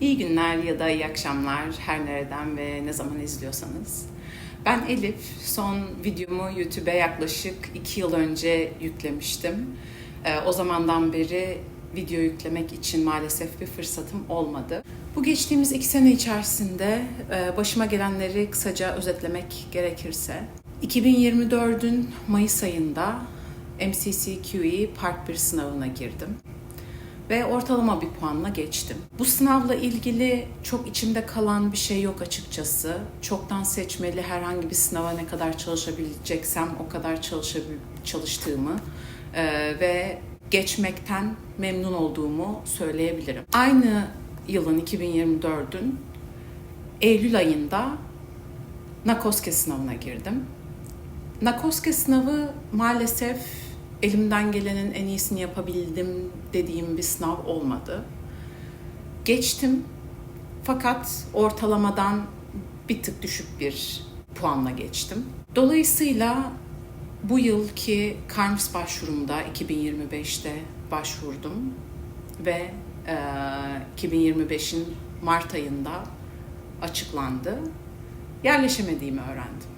İyi günler ya da iyi akşamlar her nereden ve ne zaman izliyorsanız. Ben Elif. Son videomu YouTube'e yaklaşık 2 yıl önce yüklemiştim. Ee, o zamandan beri video yüklemek için maalesef bir fırsatım olmadı. Bu geçtiğimiz iki sene içerisinde e, başıma gelenleri kısaca özetlemek gerekirse 2024'ün Mayıs ayında MCCQE Part 1 sınavına girdim ve ortalama bir puanla geçtim. Bu sınavla ilgili çok içimde kalan bir şey yok açıkçası. Çoktan seçmeli herhangi bir sınava ne kadar çalışabileceksem o kadar çalışabil- çalıştığımı e, ve geçmekten memnun olduğumu söyleyebilirim. Aynı yılın 2024'ün Eylül ayında Nakoske sınavına girdim. Nakoske sınavı maalesef elimden gelenin en iyisini yapabildim dediğim bir sınav olmadı. Geçtim fakat ortalamadan bir tık düşük bir puanla geçtim. Dolayısıyla bu yılki Karms başvurumda 2025'te başvurdum ve e, 2025'in Mart ayında açıklandı. Yerleşemediğimi öğrendim.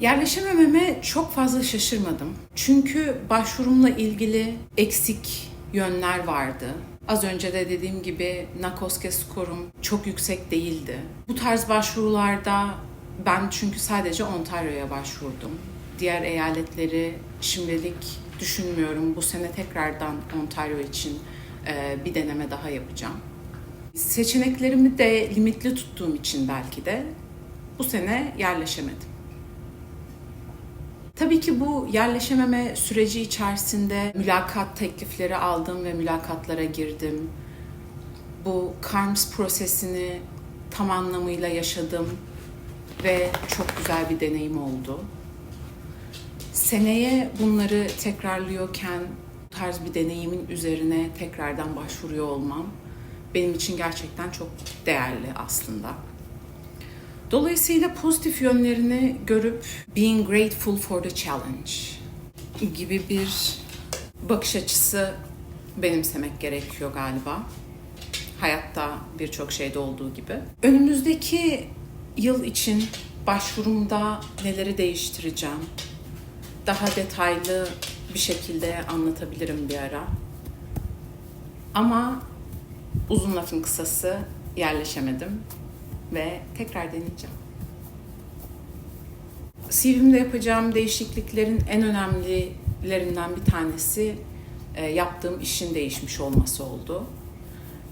Yerleşemememe çok fazla şaşırmadım. Çünkü başvurumla ilgili eksik yönler vardı. Az önce de dediğim gibi Nakoske skorum çok yüksek değildi. Bu tarz başvurularda ben çünkü sadece Ontario'ya başvurdum. Diğer eyaletleri şimdilik düşünmüyorum. Bu sene tekrardan Ontario için e, bir deneme daha yapacağım. Seçeneklerimi de limitli tuttuğum için belki de bu sene yerleşemedim. Tabii ki bu yerleşememe süreci içerisinde mülakat teklifleri aldım ve mülakatlara girdim. Bu KARMS prosesini tam anlamıyla yaşadım ve çok güzel bir deneyim oldu. Seneye bunları tekrarlıyorken bu tarz bir deneyimin üzerine tekrardan başvuruyor olmam benim için gerçekten çok değerli aslında. Dolayısıyla pozitif yönlerini görüp being grateful for the challenge gibi bir bakış açısı benimsemek gerekiyor galiba. Hayatta birçok şeyde olduğu gibi. Önümüzdeki yıl için başvurumda neleri değiştireceğim? Daha detaylı bir şekilde anlatabilirim bir ara. Ama uzun lafın kısası yerleşemedim ve tekrar deneyeceğim. CV'mde yapacağım değişikliklerin en önemlilerinden bir tanesi e, yaptığım işin değişmiş olması oldu.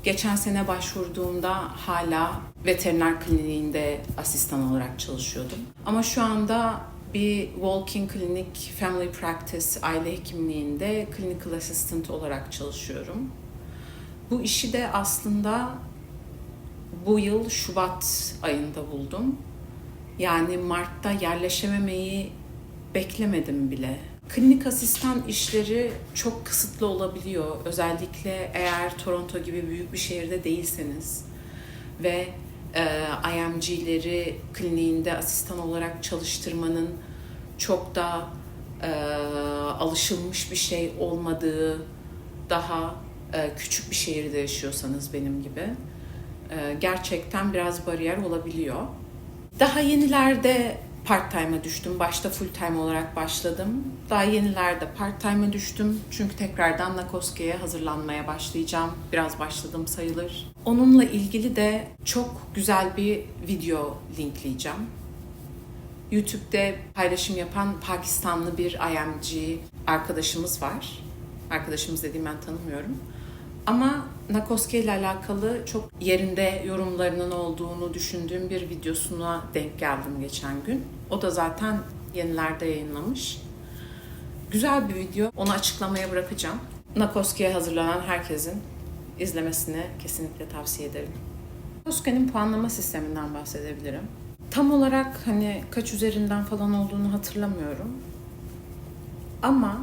Geçen sene başvurduğumda hala veteriner kliniğinde asistan olarak çalışıyordum. Ama şu anda bir walking clinic family practice aile hekimliğinde clinical assistant olarak çalışıyorum. Bu işi de aslında bu yıl Şubat ayında buldum. Yani Mart'ta yerleşememeyi beklemedim bile. Klinik asistan işleri çok kısıtlı olabiliyor. Özellikle eğer Toronto gibi büyük bir şehirde değilseniz ve e, IMG'leri kliniğinde asistan olarak çalıştırmanın çok da e, alışılmış bir şey olmadığı daha e, küçük bir şehirde yaşıyorsanız benim gibi gerçekten biraz bariyer olabiliyor. Daha yenilerde part-time'a düştüm. Başta full-time olarak başladım. Daha yenilerde part-time'a düştüm. Çünkü tekrardan Nakoske'ye hazırlanmaya başlayacağım. Biraz başladım sayılır. Onunla ilgili de çok güzel bir video linkleyeceğim. YouTube'de paylaşım yapan Pakistanlı bir IMG arkadaşımız var. Arkadaşımız dediğim ben tanımıyorum. Ama Nakoske ile alakalı çok yerinde yorumlarının olduğunu düşündüğüm bir videosuna denk geldim geçen gün. O da zaten yenilerde yayınlamış. Güzel bir video. Onu açıklamaya bırakacağım. Nakoske'ye hazırlanan herkesin izlemesini kesinlikle tavsiye ederim. Nakoske'nin puanlama sisteminden bahsedebilirim. Tam olarak hani kaç üzerinden falan olduğunu hatırlamıyorum. Ama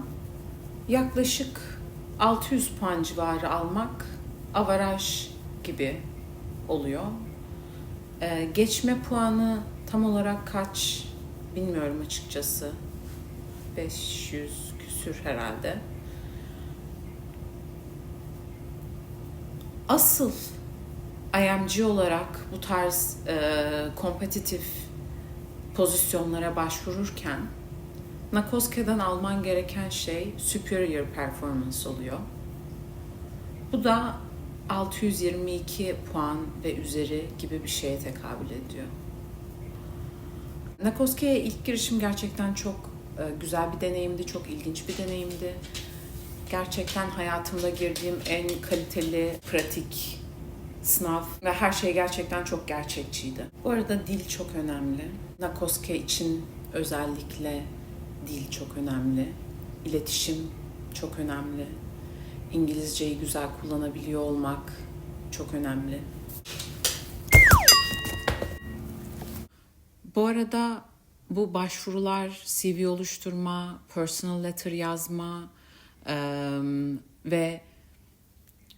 yaklaşık 600 puan civarı almak avaraj gibi oluyor. Ee, geçme puanı tam olarak kaç bilmiyorum açıkçası. 500 küsür herhalde. Asıl IMG olarak bu tarz e, kompetitif pozisyonlara başvururken Nakoska'dan alman gereken şey superior performance oluyor. Bu da 622 puan ve üzeri gibi bir şeye tekabül ediyor. Nakoska'ya ilk girişim gerçekten çok e, güzel bir deneyimdi, çok ilginç bir deneyimdi. Gerçekten hayatımda girdiğim en kaliteli, pratik sınav ve her şey gerçekten çok gerçekçiydi. Bu arada dil çok önemli. Nakoska için özellikle dil çok önemli. İletişim çok önemli. İngilizceyi güzel kullanabiliyor olmak çok önemli. Bu arada bu başvurular, CV oluşturma, personal letter yazma eee, ve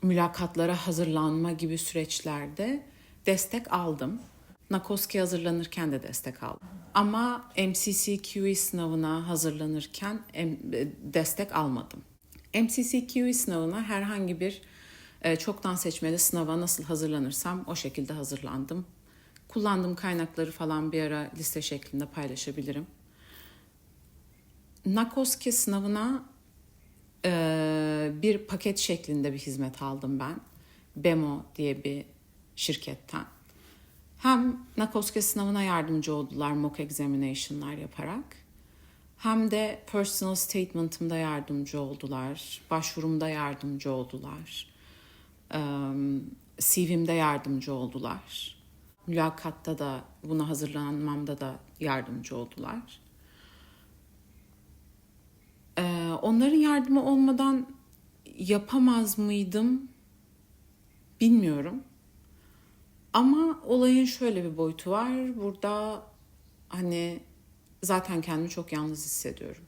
mülakatlara hazırlanma gibi süreçlerde destek aldım. Nakoski hazırlanırken de destek aldım. Ama MCCQE sınavına hazırlanırken e, destek almadım. MCCQE sınavına herhangi bir e, çoktan seçmeli sınava nasıl hazırlanırsam o şekilde hazırlandım. Kullandığım kaynakları falan bir ara liste şeklinde paylaşabilirim. Nakoski sınavına e, bir paket şeklinde bir hizmet aldım ben. Bemo diye bir şirketten. Hem Nakoski sınavına yardımcı oldular mock examination'lar yaparak. Hem de personal statement'ımda yardımcı oldular. Başvurumda yardımcı oldular. CV'mde yardımcı oldular. Mülakatta da buna hazırlanmamda da yardımcı oldular. Onların yardımı olmadan yapamaz mıydım bilmiyorum. Ama olayın şöyle bir boyutu var. Burada hani zaten kendimi çok yalnız hissediyorum.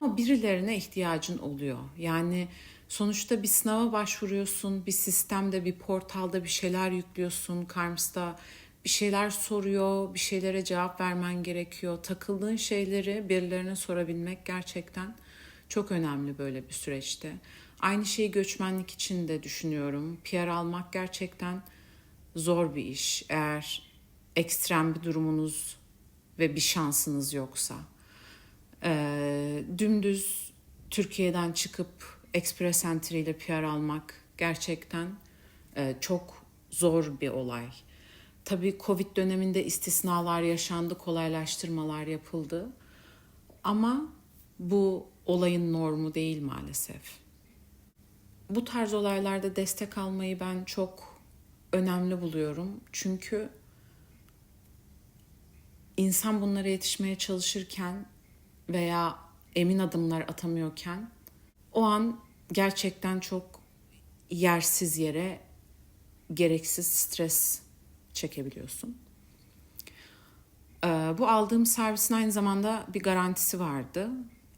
Ama birilerine ihtiyacın oluyor. Yani sonuçta bir sınava başvuruyorsun, bir sistemde, bir portalda bir şeyler yüklüyorsun. Karms'ta bir şeyler soruyor, bir şeylere cevap vermen gerekiyor. Takıldığın şeyleri birilerine sorabilmek gerçekten çok önemli böyle bir süreçte. Aynı şeyi göçmenlik için de düşünüyorum. PR almak gerçekten zor bir iş. Eğer ekstrem bir durumunuz ve bir şansınız yoksa. Ee, dümdüz Türkiye'den çıkıp Express Entry ile PR almak gerçekten e, çok zor bir olay. Tabii Covid döneminde istisnalar yaşandı, kolaylaştırmalar yapıldı. Ama bu olayın normu değil maalesef. Bu tarz olaylarda destek almayı ben çok önemli buluyorum. Çünkü insan bunlara yetişmeye çalışırken veya emin adımlar atamıyorken o an gerçekten çok yersiz yere gereksiz stres çekebiliyorsun. Ee, bu aldığım servisin aynı zamanda bir garantisi vardı.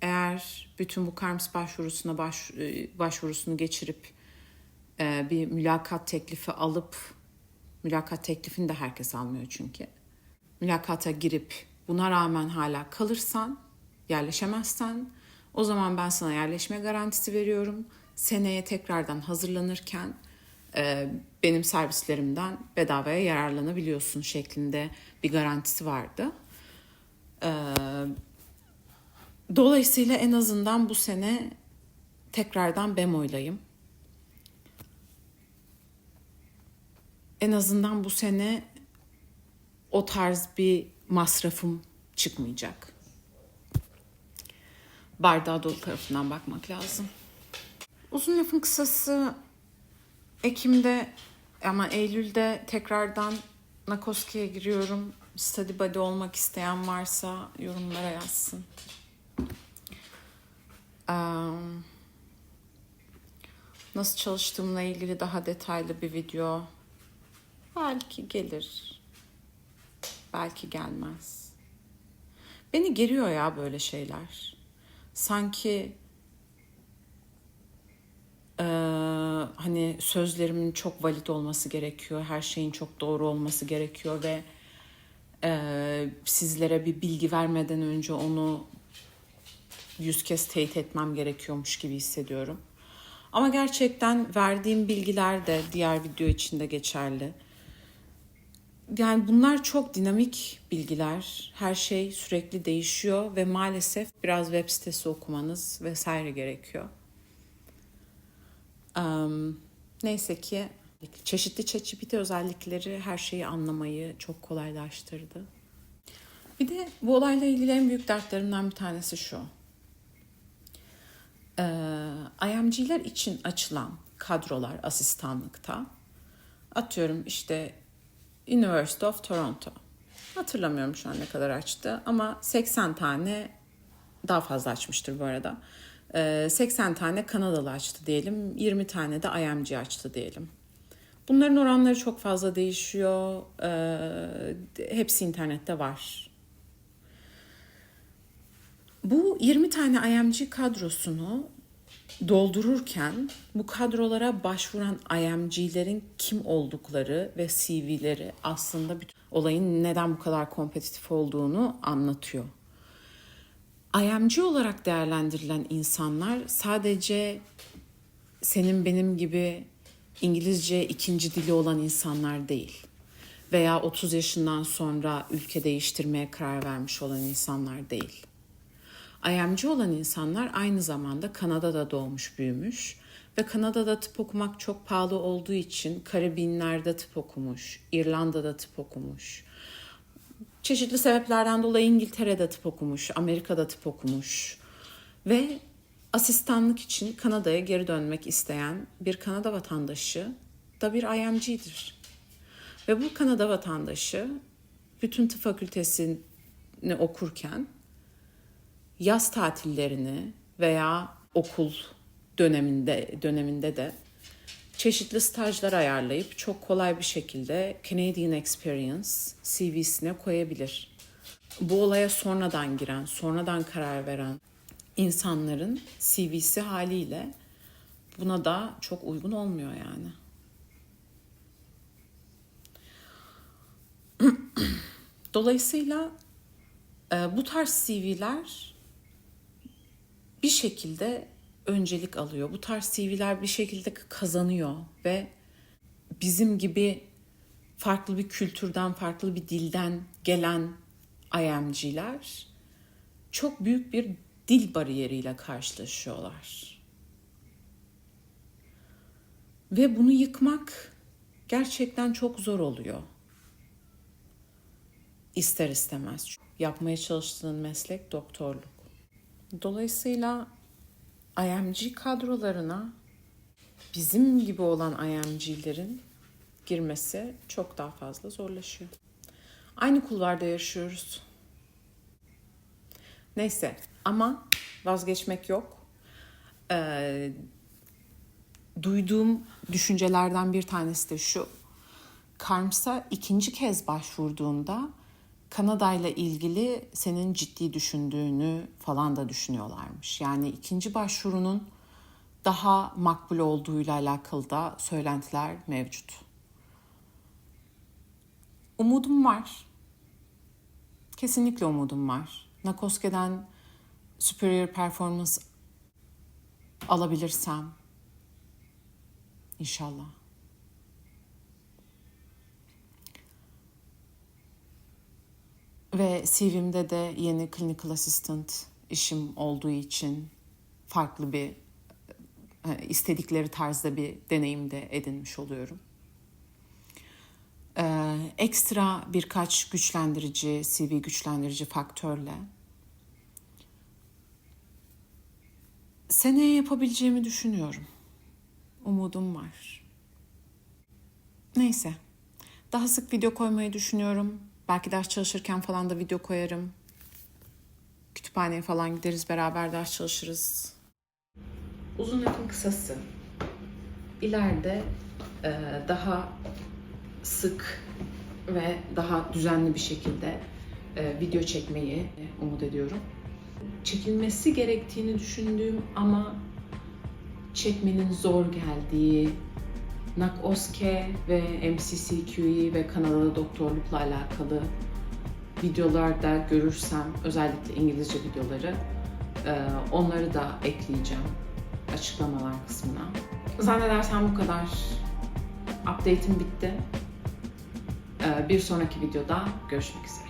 Eğer bütün bu KARMS başvurusuna baş, e, başvurusunu geçirip e, bir mülakat teklifi alıp mülakat teklifini de herkes almıyor çünkü. Mülakata girip buna rağmen hala kalırsan, yerleşemezsen o zaman ben sana yerleşme garantisi veriyorum. Seneye tekrardan hazırlanırken e, benim servislerimden bedavaya yararlanabiliyorsun şeklinde bir garantisi vardı. E, dolayısıyla en azından bu sene tekrardan BEMO'ylayım. En azından bu sene o tarz bir masrafım çıkmayacak. Bardağı dolu tarafından bakmak lazım. Uzun lafın kısası Ekim'de ama Eylül'de tekrardan Nakoski'ye giriyorum. Study buddy olmak isteyen varsa yorumlara yazsın. Nasıl çalıştığımla ilgili daha detaylı bir video belki gelir. Belki gelmez. Beni geriyor ya böyle şeyler. Sanki ee, hani sözlerimin çok valid olması gerekiyor, her şeyin çok doğru olması gerekiyor ve e, sizlere bir bilgi vermeden önce onu yüz kez teyit etmem gerekiyormuş gibi hissediyorum. Ama gerçekten verdiğim bilgiler de diğer video için de geçerli. Yani bunlar çok dinamik bilgiler. Her şey sürekli değişiyor ve maalesef biraz web sitesi okumanız vesaire gerekiyor. Um, neyse ki çeşitli ChatGPT özellikleri her şeyi anlamayı çok kolaylaştırdı. Bir de bu olayla ilgili en büyük dertlerimden bir tanesi şu. Ee, IMG'ler için açılan kadrolar asistanlıkta atıyorum işte University of Toronto. Hatırlamıyorum şu an ne kadar açtı ama 80 tane daha fazla açmıştır bu arada. Ee, 80 tane Kanadalı açtı diyelim. 20 tane de IMG açtı diyelim. Bunların oranları çok fazla değişiyor. Ee, hepsi internette var. Bu 20 tane IMG kadrosunu doldururken bu kadrolara başvuran IMG'lerin kim oldukları ve CV'leri aslında bütün olayın neden bu kadar kompetitif olduğunu anlatıyor. IMG olarak değerlendirilen insanlar sadece senin benim gibi İngilizce ikinci dili olan insanlar değil veya 30 yaşından sonra ülke değiştirmeye karar vermiş olan insanlar değil. IMG olan insanlar aynı zamanda Kanada'da doğmuş büyümüş ve Kanada'da tıp okumak çok pahalı olduğu için Karabinler'de tıp okumuş, İrlanda'da tıp okumuş. Çeşitli sebeplerden dolayı İngiltere'de tıp okumuş, Amerika'da tıp okumuş ve asistanlık için Kanada'ya geri dönmek isteyen bir Kanada vatandaşı da bir IMG'dir. Ve bu Kanada vatandaşı bütün tıp fakültesini okurken yaz tatillerini veya okul döneminde döneminde de çeşitli stajlar ayarlayıp çok kolay bir şekilde Canadian Experience CV'sine koyabilir. Bu olaya sonradan giren, sonradan karar veren insanların CV'si haliyle buna da çok uygun olmuyor yani. Dolayısıyla e, bu tarz CV'ler bir şekilde öncelik alıyor. Bu tarz CV'ler bir şekilde kazanıyor ve bizim gibi farklı bir kültürden, farklı bir dilden gelen IMG'ler çok büyük bir dil bariyeriyle karşılaşıyorlar. Ve bunu yıkmak gerçekten çok zor oluyor. İster istemez. Yapmaya çalıştığın meslek doktorluk. Dolayısıyla IMG kadrolarına bizim gibi olan IMG'lerin girmesi çok daha fazla zorlaşıyor. Aynı kulvarda yaşıyoruz. Neyse ama vazgeçmek yok. Ee, duyduğum düşüncelerden bir tanesi de şu. Karms'a ikinci kez başvurduğunda Kanada ile ilgili senin ciddi düşündüğünü falan da düşünüyorlarmış. Yani ikinci başvurunun daha makbul olduğuyla alakalı da söylentiler mevcut. Umudum var. Kesinlikle umudum var. Nakoska'dan superior performance alabilirsem inşallah. Ve CV'mde de yeni clinical assistant işim olduğu için farklı bir e, istedikleri tarzda bir deneyim de edinmiş oluyorum. Ee, ekstra birkaç güçlendirici, CV güçlendirici faktörle seneye yapabileceğimi düşünüyorum. Umudum var. Neyse. Daha sık video koymayı düşünüyorum. Belki ders çalışırken falan da video koyarım. Kütüphaneye falan gideriz beraber ders çalışırız. Uzun lafın kısası. İleride e, daha sık ve daha düzenli bir şekilde e, video çekmeyi umut ediyorum. Çekilmesi gerektiğini düşündüğüm ama çekmenin zor geldiği NAC OSCE ve MCCQE ve Kanadalı doktorlukla alakalı videolarda görürsem özellikle İngilizce videoları e, onları da ekleyeceğim. açıklamalar kısmına. Zannedersem bu kadar. Update'im bitti. Ee, Bir sonraki videoda görüşmek üzere.